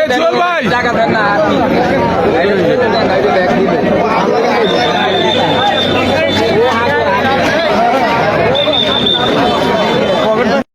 এই যে, জায়গা দেন না আর দিবে।